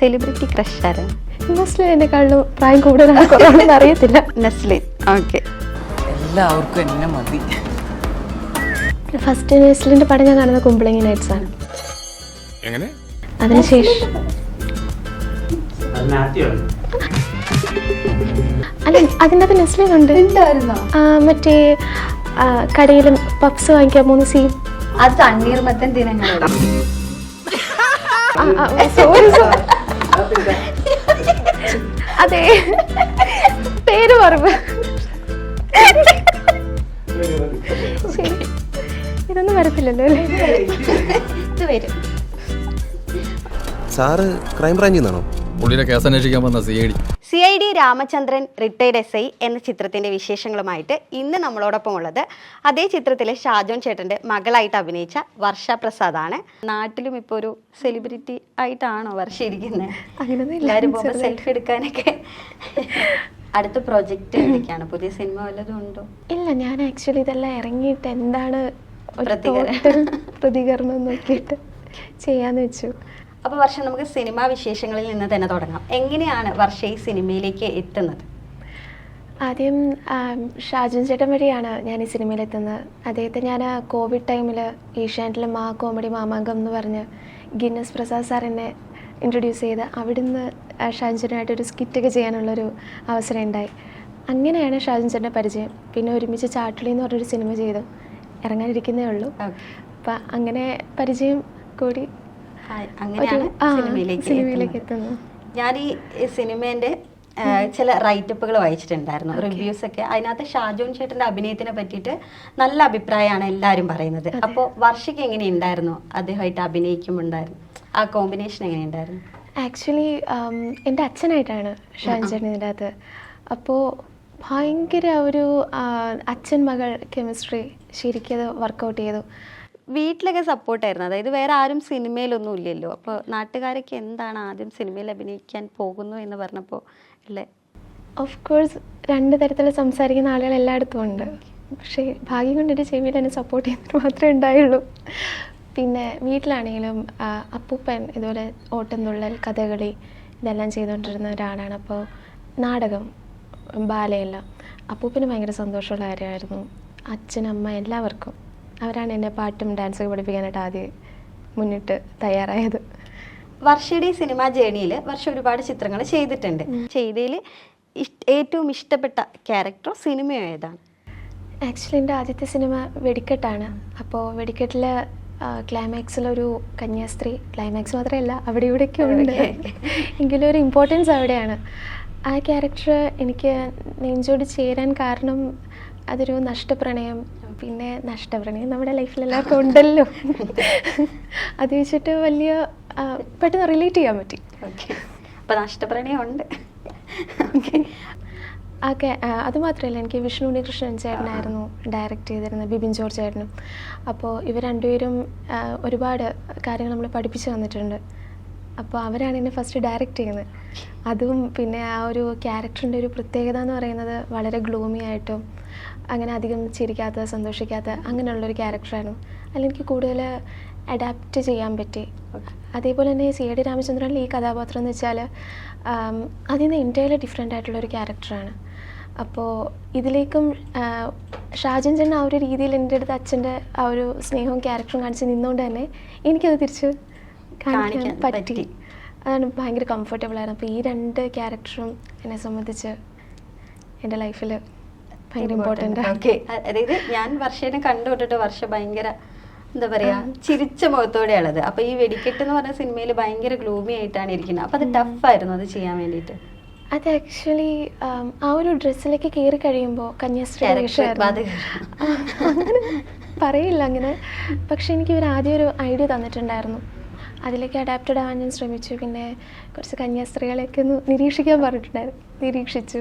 Celebrity crush ആരാണ് Nestle എന്നെക്കാളും പ്രായം കൂടുതലാണ് കുറവാണെന്ന് അറിയത്തില്ല. നസ്ലിൻ. ഓക്കെ എല്ലാവർക്കും എന്നെ മതി. ഫസ്റ്റ് നെസ്ലിന്റെ പടം ഞാൻ കാണുന്ന കുമ്പളങ്ങി നൈറ്റ്സ് ആണ്. എങ്ങനെ? അതിനുശേഷം അല്ല ഉണ്ട്. ആ, മറ്റേ കടയിലും പപ്സ് വാങ്ങിക്കാൻ മൂന്ന് സീൻ അത് തണ്ണീർമത്തൻ സോറി സോറി അതെ. പേര് ശരി ഇതൊന്നും വരത്തില്ലല്ലോ അല്ലേ? ഇത് വരും. സാറ് ക്രൈംബ്രാഞ്ചിന്നാണോ പുള്ളിയുടെ കേസ് അന്വേഷിക്കാൻ വന്ന C I D C I D Ramachandran retired S I എന്ന ചിത്രത്തിന്റെ വിശേഷങ്ങളുമായിട്ട് ഇന്ന് നമ്മളോടൊപ്പം ഉള്ളത്. അതേ ചിത്രത്തിലെ ഷാജോൻ ചേട്ടന്റെ മകളായിട്ട് അഭിനയിച്ച വർഷ പ്രസാദ് ആണ് നാട്ടിലും ഇപ്പോൾ ഒരു സെലിബ്രിറ്റി ആയിട്ടാണോ വർഷ ഇരിക്കുന്നത് അങ്ങനെ എല്ലാവരും പോകുമ്പോൾ സെൽഫി എടുക്കാനൊക്കെ. അടുത്ത പ്രോജക്റ്റ് എന്തൊക്കെയാണ് പുതിയ സിനിമ വല്ലതും ഉണ്ടോ? ഇല്ല ഞാൻ ആക്ച്വലി ഇതെല്ലാം ഇറങ്ങിയിട്ട് എന്താണ് പ്രതികരണം നോക്കിയിട്ട് ചെയ്യാന്ന് വെച്ചു. അപ്പോൾ വർഷം നമുക്ക് സിനിമാ വിശേഷങ്ങളിൽ നിന്ന് തന്നെ തുടങ്ങാം. എങ്ങനെയാണ് വർഷ ഈ സിനിമയിലേക്ക് എത്തുന്നത്? ആദ്യം ഷാജൻ ചേട്ടൻ വഴിയാണ് ഞാൻ ഈ സിനിമയിലെത്തുന്നത് അദ്ദേഹത്തെ ഞാൻ കോവിഡ് ടൈമിൽ ഏഷ്യാനെറ്റിൽ മാ കോമഡി മാമാങ്കം എന്ന് പറഞ്ഞ് ഗിന്നസ് പ്രസാദ് സാർ എന്നെ ഇൻട്രൊഡ്യൂസ് ചെയ്ത് അവിടുന്ന് ഷാജുൻ ചേട്ടനായിട്ടൊരു സ്കിറ്റൊക്കെ ചെയ്യാനുള്ളൊരു അവസരം ഉണ്ടായി. അങ്ങനെയാണ് ഷാജുൻ ചേട്ടന്റെ പരിചയം. പിന്നെ ഒരുമിച്ച് ചാട്ടുളി എന്ന് പറഞ്ഞൊരു സിനിമ ചെയ്തു. ഇറങ്ങാനിരിക്കുന്നേ ഉള്ളൂ. അപ്പം അങ്ങനെ പരിചയം കൂടി അങ്ങനെയാണ് സിനിമയിലേക്ക് എത്തുന്നത്. ഞാൻ ഈ സിനിമേന്റെ ചില റൈറ്റപ്പുകൾ വായിച്ചിട്ടുണ്ടായിരുന്നു. റിവ്യൂസ് ഒക്കെ. അതിനകത്ത് ഷാജോൻ ചേട്ടന്റെ അഭിനയത്തിനെ പറ്റിയിട്ട് നല്ല അഭിപ്രായമാണ് എല്ലാവരും പറയുന്നത്. അപ്പോൾ വർഷയ്ക്ക് എങ്ങനെയുണ്ടായിരുന്നു? അദ്ദേഹമായിട്ട് അഭിനയിക്കുമുണ്ടായിരുന്നു ആ കോമ്പിനേഷൻ എങ്ങനെയുണ്ടായിരുന്നു? ആക്ച്വലി എന്റെ അച്ഛനായിട്ടാണ് ഷാൻ ചേട്ടൻ ഇതിന്റെ അകത്ത് അപ്പോൾ ഭയങ്കര ഒരു അച്ഛൻ മകൾ കെമിസ്ട്രി ശരിക്കും അത് വർക്കൗട്ട് ചെയ്തു. വീട്ടിലൊക്കെ സപ്പോർട്ടായിരുന്നു അതായത് വേറെ ആരും സിനിമയിലൊന്നും ഇല്ലല്ലോ. അപ്പോൾ നാട്ടുകാരൊക്കെ എന്താണ് ആദ്യം സിനിമയിൽ അഭിനയിക്കാൻ പോകുന്നു എന്ന് പറഞ്ഞപ്പോൾ അല്ലേ? ഓഫ് കോഴ്സ് രണ്ട് തരത്തിൽ സംസാരിക്കുന്ന ആളുകൾ എല്ലായിടത്തും ഉണ്ട്. പക്ഷേ ഭാഗ്യം കൊണ്ട് എന്റെ എന്നെ സപ്പോർട്ട് ചെയ്യുന്നത് മാത്രമേ ഉണ്ടായുള്ളൂ. പിന്നെ വീട്ടിലാണെങ്കിലും അപ്പൂപ്പൻ ഇതുപോലെ ഓട്ടംതുള്ളൽ കഥകളി ഇതെല്ലാം ചെയ്തുകൊണ്ടിരുന്ന ഒരാളാണ്. അപ്പോൾ നാടകം ബാലയെല്ലാം. അപ്പൂപ്പന് ഭയങ്കര സന്തോഷമുള്ള കാര്യമായിരുന്നു. അച്ഛനമ്മ എല്ലാവർക്കും. അവരാണ് എന്നെ പാട്ടും ഡാൻസൊക്കെ പഠിപ്പിക്കാനായിട്ട് ആദ്യം മുന്നിട്ട് തയ്യാറായത്. വർഷയുടെ സിനിമാ ജേണിയിൽ വർഷ ഒരുപാട് ചിത്രങ്ങൾ ചെയ്തിട്ടുണ്ട്. ചെയ്തതിൽ ഏറ്റവും ഇഷ്ടപ്പെട്ട ക്യാരക്ടർ സിനിമ ഏതാണ്? ആക്ച്വലി എന്റെ ആദ്യത്തെ സിനിമ വെടിക്കെട്ടാണ്. അപ്പോൾ വെടിക്കെട്ടിൽ ക്ലൈമാക്സിലൊരു കന്യാസ്ത്രീ ക്ലൈമാക്സ് മാത്രമല്ല അവിടെ ഇവിടെയൊക്കെ ഉണ്ട്. എങ്കിലും ഒരു ഇമ്പോർട്ടൻസ് അവിടെയാണ്. ആ ക്യാരക്ടർ എനിക്ക് നെഞ്ചോട് ചേരാൻ കാരണം അതൊരു നഷ്ടപ്രണയം പിന്നെ നഷ്ടപ്രണി നമ്മുടെ ലൈഫിൽ എല്ലാവർക്കും ഉണ്ടല്ലോ. അത് വെച്ചിട്ട് വലിയ പെട്ടെന്ന് റിലേറ്റ് ചെയ്യാൻ പറ്റി. അപ്പൊ അപ്പോൾ നഷ്ടപ്രണയം ഉണ്ട് ഓക്കെ അത് മാത്രമല്ല എനിക്ക് വിഷ്ണു ഉണ്ണികൃഷ്ണൻ ചേട്ടനായിരുന്നു ഡയറക്റ്റ് ചെയ്തിരുന്നത് ബിബിൻ ജോർജ് ചേട്ടനും. അപ്പോൾ ഇവർ രണ്ടുപേരും ഒരുപാട് കാര്യങ്ങൾ നമ്മൾ പഠിപ്പിച്ചു തന്നിട്ടുണ്ട്. അപ്പോൾ അവരാണ് എന്നെ ഫസ്റ്റ് ഡയറക്റ്റ് ചെയ്യുന്നത്. അതും പിന്നെ ആ ഒരു ക്യാരക്ടറിന്റെ ഒരു പ്രത്യേകത എന്ന് പറയുന്നത് വളരെ ഗ്ലൂമി ആയിട്ടും അങ്ങനെ അധികം ചിരിക്കാത്ത സന്തോഷിക്കാത്ത അങ്ങനെയുള്ളൊരു ക്യാരക്ടറാണ് അതിൽ എനിക്ക് കൂടുതൽ അഡാപ്റ്റ് ചെയ്യാൻ പറ്റി. അതേപോലെ തന്നെ സി എ ഡി രാമചന്ദ്രനിൽ ഈ കഥാപാത്രം എന്ന് വെച്ചാൽ അതിൽ നിന്ന് എന്റയർലി ഡിഫറെന്റ് ആയിട്ടുള്ളൊരു ക്യാരക്ടറാണ്. അപ്പോൾ ഇതിലേക്കും ഷാജൻ ചേട്ടൻ ആ ഒരു രീതിയിൽ എന്റെ അടുത്ത് അച്ഛന്റെ ആ ഒരു സ്നേഹവും ക്യാരക്ടറും കാണിച്ച് നിന്നുകൊണ്ട് തന്നെ എനിക്കത് തിരിച്ച് കാണിക്കാൻ പറ്റി. അതാണ് ഭയങ്കര കംഫർട്ടബിൾ ആയിരുന്നു. അപ്പോൾ ഈ രണ്ട് ക്യാരക്ടറും എന്നെ സംബന്ധിച്ച് എന്റെ ലൈഫിൽ ഭയങ്കര ഇമ്പോർട്ടന്റ് ആണ് ഓക്കെ അതായത് ഞാൻ വർഷേനെ കണ്ടുവിട്ടിട്ട് വർഷ ഭയങ്കര എന്താ പറയാ ചിരിച്ച മുഖത്തോടെയാണത്. അപ്പൊ ഈ വെടിക്കെട്ട് എന്ന് പറഞ്ഞ സിനിമയിൽ ഭയങ്കര ഗ്ലൂമി ആയിട്ടാണ് ഇരിക്കുന്നത്. അപ്പൊ അത് ടഫായിരുന്നു അത് ചെയ്യാൻ വേണ്ടിയിട്ട്. അത് ആക്ച്വലി ആ ഒരു ഡ്രസ്സിലേക്ക് കയറി കഴിയുമ്പോൾ കന്യാസ്ത്രീ. അങ്ങനെ പറയില്ല അങ്ങനെ. പക്ഷെ എനിക്ക് ഇവർ ആദ്യം ഒരു ഐഡിയ തന്നിട്ടുണ്ടായിരുന്നു. അതിലേക്ക് അഡാപ്റ്റഡ് ആവാൻ ഞാൻ ശ്രമിച്ചു. പിന്നെ കുറച്ച് കന്യാസ്ത്രീകളെയൊക്കെ ഒന്ന് നിരീക്ഷിക്കാൻ പറഞ്ഞിട്ടുണ്ടായിരുന്നു. നിരീക്ഷിച്ചു.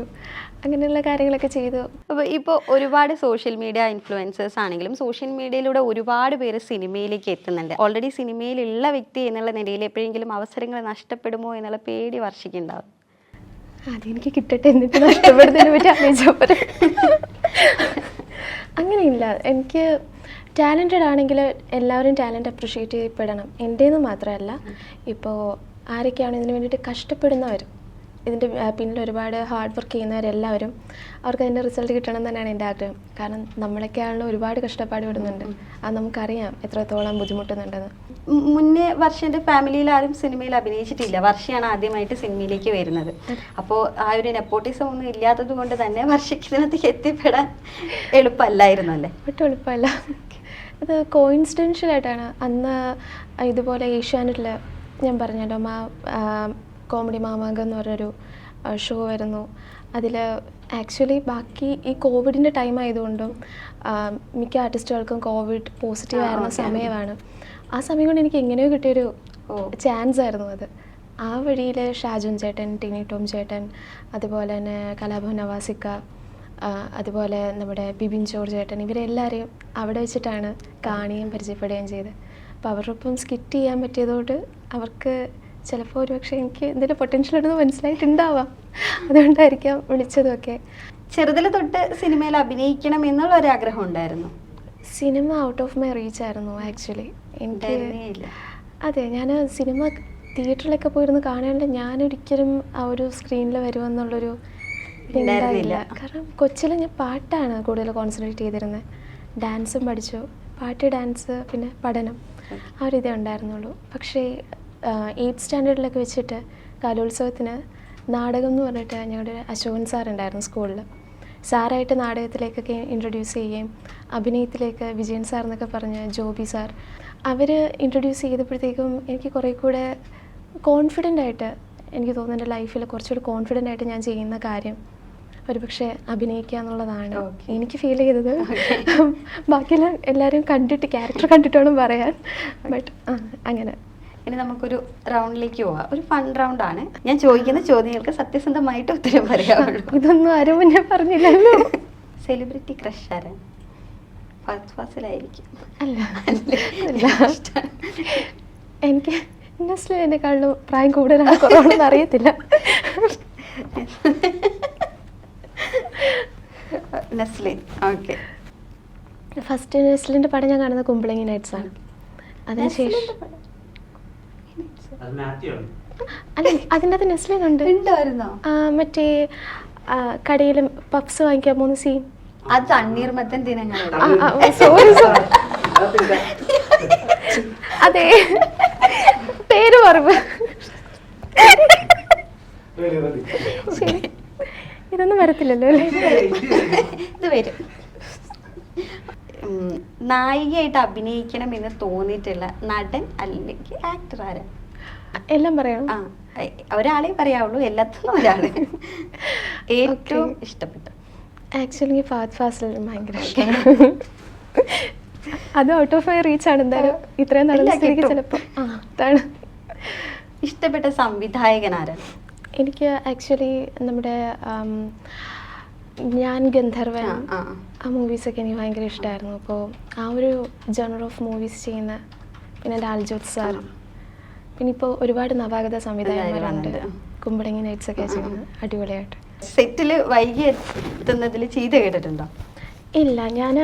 അങ്ങനെയുള്ള കാര്യങ്ങളൊക്കെ ചെയ്തു. അപ്പോൾ ഇപ്പോൾ ഒരുപാട് സോഷ്യൽ മീഡിയ ഇൻഫ്ലുവൻസേഴ്സ് ആണെങ്കിലും സോഷ്യൽ മീഡിയയിലൂടെ ഒരുപാട് പേര് സിനിമയിലേക്ക് എത്തുന്നുണ്ട്. ഓൾറെഡി സിനിമയിലുള്ള വ്യക്തി എന്നുള്ള നിലയിൽ എപ്പോഴെങ്കിലും അവസരങ്ങൾ നഷ്ടപ്പെടുമോ എന്നുള്ള പേടി വർഷിക്കുന്നുണ്ടാവും. അതെനിക്ക് കിട്ടട്ടെ എന്നിട്ട് നഷ്ടപ്പെടുന്നതിനെ പറ്റി ആലോചിച്ചപ്പോൾ അങ്ങനെയില്ല. എനിക്ക് ടാലന്റഡ് ആണെങ്കിൽ എല്ലാവരും ടാലന്റ് അപ്രിഷ്യേറ്റ് ചെയ്യപ്പെടണം. എന്റേന്ന് മാത്രമല്ല ഇപ്പോൾ ആരൊക്കെയാണ് ഇതിന് വേണ്ടിയിട്ട് കഷ്ടപ്പെടുന്നവർ ഇതിന്റെ പിന്നിൽ ഒരുപാട് ഹാർഡ് വർക്ക് ചെയ്യുന്നവരെല്ലാവരും അവർക്ക് അതിന്റെ റിസൾട്ട് കിട്ടണം തന്നെയാണ് എന്റെ ആഗ്രഹം. കാരണം നമ്മളൊക്കെ ആണല്ലോ ഒരുപാട് കഷ്ടപ്പാട് വിടുന്നുണ്ട് അത് നമുക്കറിയാം എത്രത്തോളം ബുദ്ധിമുട്ടുന്നുണ്ടെന്ന്. മുന്നേ വർഷന്റെ ഫാമിലിയിൽ ആരും സിനിമയിൽ അഭിനയിച്ചിട്ടില്ല. വർഷയാണ് ആദ്യമായിട്ട് സിനിമയിലേക്ക് വരുന്നത്. അപ്പോൾ ആ ഒരു നെപ്പോട്ടിസം ഒന്നും ഇല്ലാത്തത് കൊണ്ട് തന്നെ വർഷയ്ക്ക് ഇതിനകത്ത് എത്തിപ്പെടാൻ എളുപ്പമല്ലായിരുന്നു അല്ലേ? ഒട്ടും എളുപ്പമല്ല. അത് കോയിൻസിഡൻഷ്യൽ ആയിട്ടാണ്. അന്ന് ഇതുപോലെ ഏഷ്യാനെറ്റിൽ ഞാൻ പറഞ്ഞല്ലോ മാ കോമഡി മാമാങ്കം എന്ന് പറഞ്ഞൊരു ഷോ ആയിരുന്നു. അതിൽ ആക്ച്വലി ബാക്കി ഈ കോവിഡിന്റെ ടൈം ആയതുകൊണ്ടും മിക്ക ആർട്ടിസ്റ്റുകൾക്കും കോവിഡ് പോസിറ്റീവ് ആയിരുന്ന സമയമാണ്. ആ സമയം കൊണ്ട് എനിക്ക് എങ്ങനെയോ കിട്ടിയൊരു. ചാൻസ് ആയിരുന്നു അത്. ആ വഴിയിൽ ഷാജുൻ ചേട്ടൻ ടിനി ടോം ചേട്ടൻ അതുപോലെ തന്നെ കലാഭവൻ നവാസിക്ക അതുപോലെ നമ്മുടെ ബിബിൻ ജോർജ് ഏട്ടൻ ഇവരെല്ലാവരെയും അവിടെ വെച്ചിട്ടാണ് കാണുകയും പരിചയപ്പെടുകയും ചെയ്തത്. അപ്പോൾ അവരുടെ ഒപ്പം സ്കിറ്റ് ചെയ്യാൻ പറ്റിയതുകൊണ്ട് അവർക്ക് ചിലപ്പോൾ ഒരുപക്ഷെ എനിക്ക് എന്തെങ്കിലും പൊട്ടൻഷ്യൽ ഉണ്ടെന്ന് മനസ്സിലായിട്ടുണ്ടാവാം. അതുകൊണ്ടായിരിക്കാം വിളിച്ചതൊക്കെ. ചെറുതിൽ തൊട്ട് സിനിമയിൽ അഭിനയിക്കണം എന്നുള്ള ഒരു ആഗ്രഹം ഉണ്ടായിരുന്നു. Cinema out of my reach ആയിരുന്നു ആക്ച്വലി എനിക്ക്. അതെ ഞാൻ സിനിമ തിയേറ്ററിലൊക്കെ പോയിരുന്ന് കാണാണ്ട് ഞാനൊരിക്കലും ആ ഒരു സ്ക്രീനിൽ വരുമെന്നുള്ളൊരു ഉണ്ടായിരുന്നില്ല. കാരണം കൊച്ചിൽ ഞാൻ പാട്ടാണ് കൂടുതൽ കോൺസെൻട്രേറ്റ് ചെയ്തിരുന്നത് ഡാൻസും പഠിച്ചു. പാട്ട് ഡാൻസ് പിന്നെ പഠനം. ആ ഒരു ഇതേ ഉണ്ടായിരുന്നുള്ളൂ. പക്ഷേ എയ്ത്ത് സ്റ്റാൻഡേർഡിലൊക്കെ വെച്ചിട്ട് കലോത്സവത്തിന് നാടകം എന്ന് പറഞ്ഞിട്ട് ഞങ്ങളുടെ അശോകൻ സാർ ഉണ്ടായിരുന്നു സ്കൂളിൽ സാറായിട്ട് നാടകത്തിലേക്കൊക്കെ ഇൻട്രൊഡ്യൂസ് ചെയ്യുകയും അഭിനയത്തിലേക്ക് വിജയൻ സാർ എന്നൊക്കെ പറഞ്ഞ് ജോബി സാർ അവർ ഇൻട്രൊഡ്യൂസ് ചെയ്തപ്പോഴത്തേക്കും എനിക്ക് കുറേ കൂടെ കോൺഫിഡന്റ് ആയിട്ട് എനിക്ക് തോന്നുന്നു എന്റെ ലൈഫിൽ കുറച്ചുകൂടി കോൺഫിഡന്റ് ആയിട്ട് ഞാൻ ചെയ്യുന്ന കാര്യം. ഒരുപക്ഷെ അഭിനയിക്കുക എന്നുള്ളതാണ്. എനിക്ക് ഫീൽ ചെയ്തത്. ബാക്കിയെല്ലാം എല്ലാവരും കണ്ടിട്ട് ക്യാരക്ടർ കണ്ടിട്ടാണ് പറയാൻ. ബട്ട് അങ്ങനെ. ഇനി നമുക്കൊരു റൗണ്ടിലേക്ക് പോവാം. ഒരു ഫൺ റൗണ്ട് ആണ്. ഞാൻ ചോദിക്കുന്ന ചോദ്യങ്ങൾക്ക് സത്യസന്ധമായിട്ട് ഉത്തരം പറയാവുള്ളൂ. ഇതൊന്നും ആരും മുന്നേ പറഞ്ഞില്ലല്ലോ. സെലിബ്രിറ്റി ക്രഷ് ആരാണ് ഫസ്റ്റ് ഫാസിലായിരിക്കും. അല്ല. അല്ല? എനിക്ക് എന്നെക്കാളും പ്രായം കൂടുതലാണ് കുറവാണെന്ന് അറിയത്തില്ല. നസ്ലിൻ ഓക്കെ. ഫസ്റ്റ് നെസ്ലിന്റെ പടം ഞാൻ കാണുന്നത് കുമ്പളങ്ങി നൈറ്റ്സ് ആണ്. അതിനുശേഷം അല്ല അതിന്റെ അകത്ത് നെസ്ലിൻ ഉണ്ട്. മറ്റേ കടയിൽ പപ്സ് വാങ്ങിക്കാൻ പോകുന്ന സീൻ അത് തണ്ണീർമത്തൻ ദിനങ്ങളിൽ സോറി സോറി അതെ. പേര് പറഞ്ഞു ശരി. ഇതൊന്നും വരത്തില്ലല്ലോ അല്ലേ? ഇത് വരും. നായികയായിട്ട് അഭിനയിക്കണം എന്ന് തോന്നിയിട്ടുള്ള നടൻ അല്ലെങ്കിൽ ആക്ടർ ആരാ? എല്ലാം പറയാം. ആ ഒരാളെ പറയാവുള്ളൂ എല്ലാത്തിനും ഒരാൾ. ഏറ്റവും ഇഷ്ടപ്പെട്ടു. ആക്ച്വലി ഫാത് ഫാസിൽ ഭയങ്കര ഇഷ്ടമാണ് അത് ഔട്ട് ഓഫ് മൈ റീച്ച് ആണ്. എന്തായാലും ഇത്രയും നടന്ന എല്ലാം സ്ഥിതിക്ക് ചിലപ്പോൾ ആ അതാണ്. ഇഷ്ടപ്പെട്ട സംവിധായകൻ ആരാണ് എനിക്ക് ആക്ച്വലി നമ്മുടെ ഞാൻ ഗന്ധർവൻ ആ, മൂവീസൊക്കെ എനിക്ക് ഭയങ്കര ഇഷ്ടമായിരുന്നു അപ്പോൾ ആ ഒരു ജേണർ ഓഫ് മൂവീസ് ചെയ്യുന്ന പിന്നെ ലാൽജോത് സാർ. പിന്നെ ഇപ്പോൾ ഒരുപാട് നവാഗത സംവിധായകന്മാരുണ്ട്. കുമ്പളങ്ങി നൈറ്റ്സ് ഒക്കെ ചെയ്യുന്നത് അടിപൊളിയായിട്ട്. സെറ്റിൽ വൈകി എത്തുന്നതിൽ ചെയ്ത് കേട്ടിട്ടുണ്ടോ? ഇല്ല ഞാൻ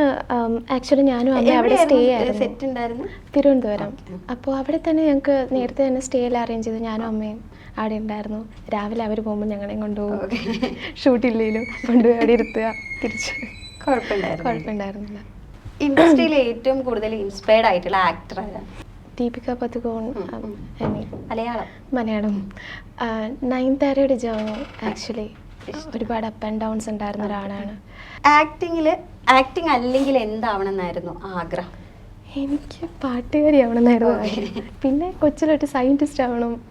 ആക്ച്വലി ഞാനും അമ്മ അവിടെ സ്റ്റേ ആയിരുന്നു. സെറ്റ് ഉണ്ടായിരുന്നു തിരുവനന്തപുരം. അപ്പോൾ അവിടെ തന്നെ ഞങ്ങൾക്ക് നേരത്തെ തന്നെ സ്റ്റേ എല്ലാം അറേഞ്ച് ചെയ്തു ഞാനും അമ്മയും അവിടെ ഉണ്ടായിരുന്നു രാവിലെ അവർ പോകുമ്പോൾ ഞങ്ങളെയും കൊണ്ടുപോകും. ഷൂട്ടില്ലെങ്കിലും കൊണ്ടുപോയി അവിടെ ഇരുത്തുക തിരിച്ച്. കുഴപ്പമുണ്ടായിരുന്നു കുഴപ്പമുണ്ടായിരുന്നില്ല ഇൻഡസ്ട്രിയിൽ ഏറ്റവും കൂടുതൽ ഇൻസ്പയർഡ് ആയിട്ടുള്ള ആക്ടർ ആരാണ് ദീപിക പതുകോൺ മലയാളം. മലയാളം. നയൻതാരയുടെ ജോ ആക്ച്വലി ഒരുപാട് അപ്പ് ആൻഡ് ഡൗൺസ് ഉണ്ടായിരുന്ന ഒരാളാണ്. ആക്ടിങ്ങിൽ ആക്ടിങ് അല്ലെങ്കിൽ എന്താവണമെന്നായിരുന്നു ആഗ്രഹം? എനിക്ക് പാട്ടുകാരി ആവണമെന്നായിരുന്നു പിന്നെ കൊച്ചിലൊരു സയന്റിസ്റ്റ് ആവണം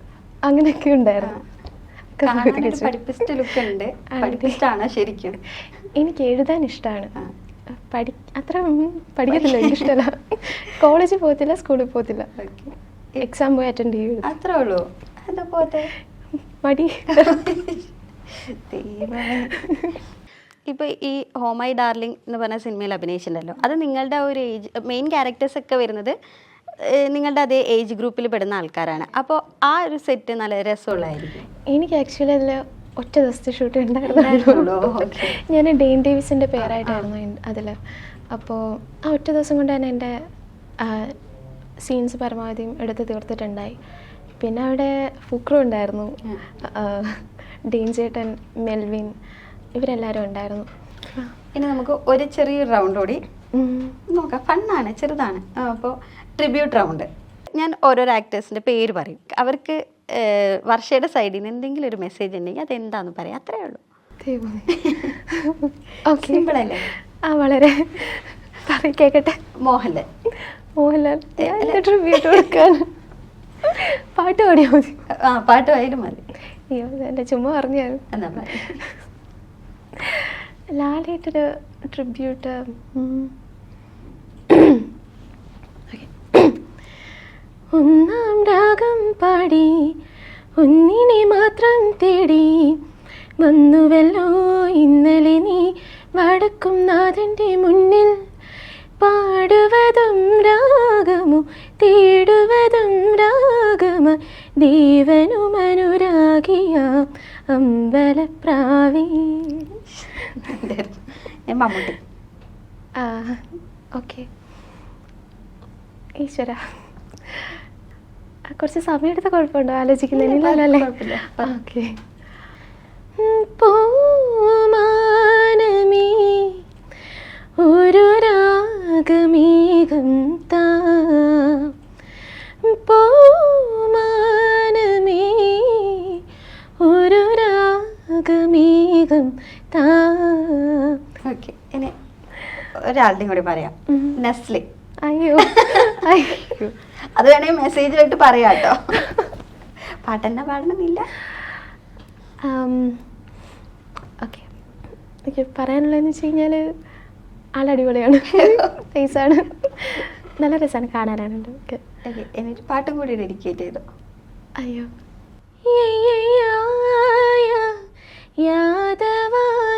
അങ്ങനെയൊക്കെ ഉണ്ടായിരുന്നു. പഠിപ്പിസ്റ്റ് ലുക്ക് ഉണ്ട്. ശരിക്കും? എനിക്ക് എഴുതാൻ ഇഷ്ടമാണ്. പഠി അത്ര പഠിക്കത്തില്ല എനിക്കിഷ്ടമല്ല കോളേജിൽ പോകത്തില്ല സ്കൂളിൽ പോകത്തില്ല. എക്സാം പോയി അറ്റൻഡ് ചെയ്യും. അത്രേ ഉള്ളൂ. മടി. ദൈവമേ. ഇപ്പൊ ഈ ഹോമൈ ഡാർലിംഗ് എന്ന് പറഞ്ഞ സിനിമയിൽ അഭിനയിച്ചിട്ടുണ്ടല്ലോ അത് നിങ്ങളുടെ ഒരു ഏജ് മെയിൻ ക്യാരക്ടേഴ്സ് ഒക്കെ വരുന്നത് നിങ്ങളുടെ അതേ ഏജ് ഗ്രൂപ്പിൽ പെടുന്ന ആൾക്കാരാണ്. അപ്പോൾ ആ ഒരു സെറ്റ് നല്ല രസമുള്ളതായിരിക്കും. എനിക്ക് ആക്ച്വലി അതിൽ ഒറ്റ ദിവസത്തെ ഷൂട്ട് ഉണ്ടായിരുന്നുള്ളൂ, ഉണ്ടായിരുന്നു? ഞാൻ ഡെയിൻ ഡേവിസിന്റെ പേരായിട്ടായിരുന്നു അതിൽ അപ്പോൾ ആ ഒറ്റ ദിവസം കൊണ്ട് തന്നെ എന്റെ സീൻസ് പരമാവധിയും എടുത്ത് തീർത്തിട്ടുണ്ടായി. പിന്നെ അവിടെ ഫുക്രു ഉണ്ടായിരുന്നു. ഡീൻ ചേട്ടൻ മെൽവിൻ ഇവരെല്ലാവരും ഉണ്ടായിരുന്നു. ഇനി നമുക്ക് ഒരു ചെറിയ റൗണ്ട് കൂടി. നോക്കാം. ഫണ്ണാണ് ചെറുതാണ്. അപ്പോൾ ട്രിബ്യൂട്ട് റൗണ്ട് ഞാൻ ഓരോരോ ആക്ടേഴ്സിന്റെ പേര് പറയും. അവർക്ക് വർഷയുടെ സൈഡിൽ നിന്ന് എന്തെങ്കിലും ഒരു മെസ്സേജ് ഉണ്ടെങ്കിൽ അതെന്താന്ന് പറയാം. അത്രേ ഉള്ളൂ. സിമ്പിളല്ലേ ആ വളരെ. കേക്കട്ടെ? മോഹൻലാൽ. മോഹൻലാൽ. ട്രിബ്യൂട്ട് കൊടുക്കാൻ. പാട്ട് പാടിയാൽ മതി. ആ പാട്ട് പാടിയാലും മതി. അയ്യോ എന്റെ ചുമ്മാ പറയാം ലാലേട്ടൊരു ട്രിബ്യൂട്ട് ഒന്നാം രാഗം പാടി ഒന്നിനെ മാത്രം തേടി. വന്നുവല്ലോ ഇന്നലെ നീ വടക്കും നാഥന്റെ മുന്നിൽ. പാടുവതും രാഗമോ തേടുവതും രാഗമ ദേവനു മനുരാഗിയ അമ്പലപ്രാവേ. ഞാൻ മമ്മൂട്ടി. ഓക്കെ. ഈശ്വര. കുറച്ച് സമയം എടുത്ത കുഴപ്പമുണ്ടോ ആലോചിക്കുന്നതിനല്ലേ. ഓക്കെ. പൂമാനമേ താ. ഓക്കെ ഇനി ഒരാളുടെയും കൂടി പറയാം. നെസ്ലി. അയ്യോ അയ്യോ. അത് വേണമെങ്കിൽ മെസ്സേജിലായിട്ട് പറയാം കേട്ടോ പാട്ടെന്നാ പാടണമെന്നില്ല. ഓക്കെ എനിക്ക് പറയാനുള്ളതെന്ന് വെച്ച് കഴിഞ്ഞാൽ ആളടിപൊളിയാണ് ഫേസാണ് നല്ല രസമാണ് കാണാനാണ് ഓക്കെ ഓക്കെ എന്നിട്ട് പാട്ടും കൂടി ഡെഡിക്കേറ്റ് ചെയ്തു. അയ്യോ. യാദവായി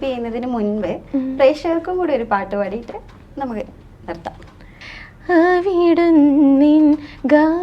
വൈൻഡപ്പ് ചെയ്യുന്നതിന് മുൻപ്. പ്രേക്ഷകർക്കും കൂടി ഒരു പാട്ട് പാടിയിട്ട് നമുക്ക് നിർത്താം അവിടുന്നിൻ ഗാനം